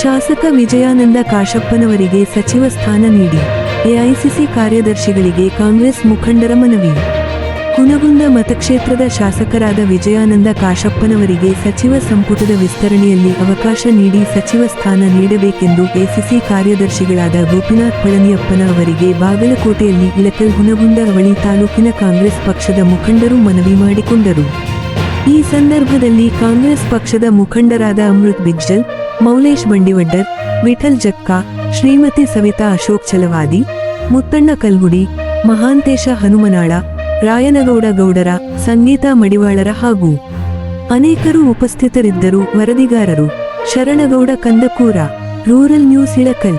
ಶಾಸಕ ವಿಜಯಾನಂದ ಕಾಶಪ್ಪನವರಿಗೆ ಸಚಿವ ಸ್ಥಾನ ನೀಡಿ ಎಐಸಿಸಿ ಕಾರ್ಯದರ್ಶಿಗಳಿಗೆ ಕಾಂಗ್ರೆಸ್ ಮುಖಂಡರ ಮನವಿ. ಕುನಗುಂದ ಮತಕ್ಷೇತ್ರದ ಶಾಸಕರಾದ ವಿಜಯಾನಂದ ಕಾಶಪ್ಪನವರಿಗೆ ಸಚಿವ ಸಂಪುಟದ ವಿಸ್ತರಣೆಯಲ್ಲಿ ಅವಕಾಶ ನೀಡಿ ಸಚಿವ ಸ್ಥಾನ ನೀಡಬೇಕೆಂದು ಎಸಿಸಿ ಕಾರ್ಯದರ್ಶಿಗಳಾದ ಗೋಪಿನಾಥ್ ಪಳನಿಯಪ್ಪನ ಅವರಿಗೆ ಬಾಗಲಕೋಟೆಯಲ್ಲಿ ಇಳಕಲ್ ಹುನಗುಂದ ಅವಳಿ ತಾಲೂಕಿನ ಕಾಂಗ್ರೆಸ್ ಪಕ್ಷದ ಮುಖಂಡರು ಮನವಿ ಮಾಡಿಕೊಂಡರು. ಈ ಸಂದರ್ಭದಲ್ಲಿ ಕಾಂಗ್ರೆಸ್ ಪಕ್ಷದ ಮುಖಂಡರಾದ ಅಮೃತ್ ಬಿಜ್ಜಲ್ ಮೌಲೇಶ್ ಬಂಡಿವಡ್ಡರ್, ವಿಠಲ್ ಜಕ್ಕಾ ಶ್ರೀಮತಿ ಸವಿತಾ ಅಶೋಕ್ ಚಲವಾದಿ, ಮುತ್ತಣ್ಣ ಕಲ್ಗುಡಿ, ಮಹಾಂತೇಶ ಹನುಮನಾಳ, ರಾಯನಗೌಡ ಗೌಡರ, ಸಂಗೀತ ಮಡಿವಾಳರ ಹಾಗೂ ಅನೇಕರು ಉಪಸ್ಥಿತರಿದ್ದರು ವರದಿಗಾರರು. Sharanagouda Kandakur, rural news Ilkal.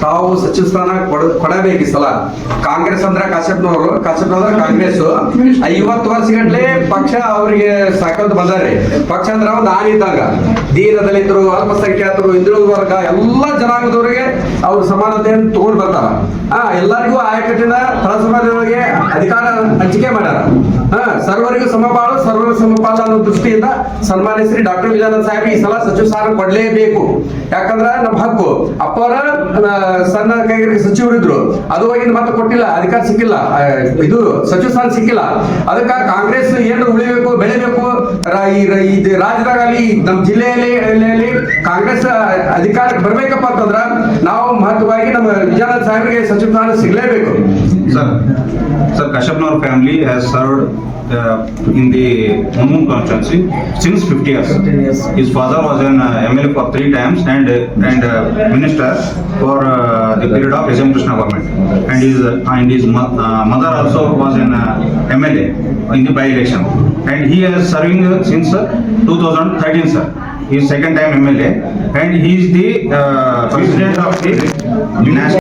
ತಾವು ಸಚಿವ ಸ್ಥಾನ ಕೊಡ- ಕೊಡಬೇಕು ಈ ಸಲ ಕಾಂಗ್ರೆಸ್ ಅಂದ್ರೆ ಕಾಶ್ಯಪ್ನವರು ಕಾಶ್ಯಪ್ನವ್ರ ಕಾಂಗ್ರೆಸ್ ಐವತ್ತು ವರ್ಷಗಟ್ಲೆ ಪಕ್ಷ ಅವರಿಗೆ ಸಾಕಂತ ಬಂದಾರೆ ಪಕ್ಷ ಅಂದ್ರೆ ಒಂದು ಆನಿದ್ದಾಗ ದೀನ ದಲಿತರು ಅಲ್ಪಸಂಖ್ಯಾತರು, ಹಿಂದುಳಿದ ವರ್ಗ, ಎಲ್ಲ ಜನಾಂಗದವರಿಗೆ ಅವ್ರ ಸಮಾನತೆಯನ್ನು ತಗೊಂಡ್ ಬರ್ತಾರ. ಆ ಎಲ್ಲರಿಗೂ ಆಯಕಟ್ಟಿನ ತಳ ಸಮಾಜದೊಳಗೆ ಅಧಿಕಾರ ಹಂಚಿಕೆ ಮಾಡ್ಯಾರ. ಹಾ, ಸರ್ವರಿಗೂ ಸಮಬಾಳು ಸರ್ವ ಸಮಪಾಲ ಅನ್ನೋ ದೃಷ್ಟಿಯಿಂದ ಸನ್ಮಾನಿಸಿ ಡಾಕ್ಟರ್ ವಿಜಯಾನಂದ ಸಾಹೇಬ್ ಈ ಸಲ ಸಚಿವ ಸ್ಥಾನ ಕೊಡ್ಲೇಬೇಕು. ಯಾಕಂದ್ರ ನಮ್ಮ ಹಕ್ಕು. ಅಪ್ಪರ ಸಣ್ಣ ಕೈಗಾರಿಕೆ ಸಚಿವರಿದ್ರು. ಅದು ಹೋಗಿ ಮತ್ತೆ ಕೊಟ್ಟಿಲ್ಲ, ಅಧಿಕಾರ ಸಿಕ್ಕಿಲ್ಲ. ಇದು ಸಚಿವ ಸ್ಥಾನ ಸಿಕ್ಕಿಲ್ಲ. ಅದಕ್ಕ ಕಾಂಗ್ರೆಸ್ ಏನು ಉಳಿಬೇಕು, ಬೆಳಿಬೇಕು? ರಾಜ್ಯದಾಗ ಅಲ್ಲಿ ನಮ್ಮ ಜಿಲ್ಲೆಯಲ್ಲಿ ಜಿಲ್ಲೆಯಲ್ಲಿ ಕಾಂಗ್ರೆಸ್ ಅಧಿಕಾರಕ್ಕೆ ಬರ್ಬೇಕಪ್ಪ ಅಂತಂದ್ರ ನಾವು ಮಹತ್ವವಾಗಿ ನಮ್ಮ ವಿಜಯಾನಂದ ಸಾಹೇಬರಿಗೆ ಸಚಿವ ಸ್ಥಾನ ಸಿಗ್ಲೇಬೇಕು. Sir, sir, Kashyapnor family has served uh, in the Munmun constituency since 50 years. 50 years. His father was an uh, MLA for three times and uh, and uh, minister for uh, the period of S.M. Krishna government. And his uh, and his mo- uh, mother also was an uh, MLA in the by-election. And he is serving uh, since uh, 2013, sir. He is second time MLA and he is the uh, president of the national.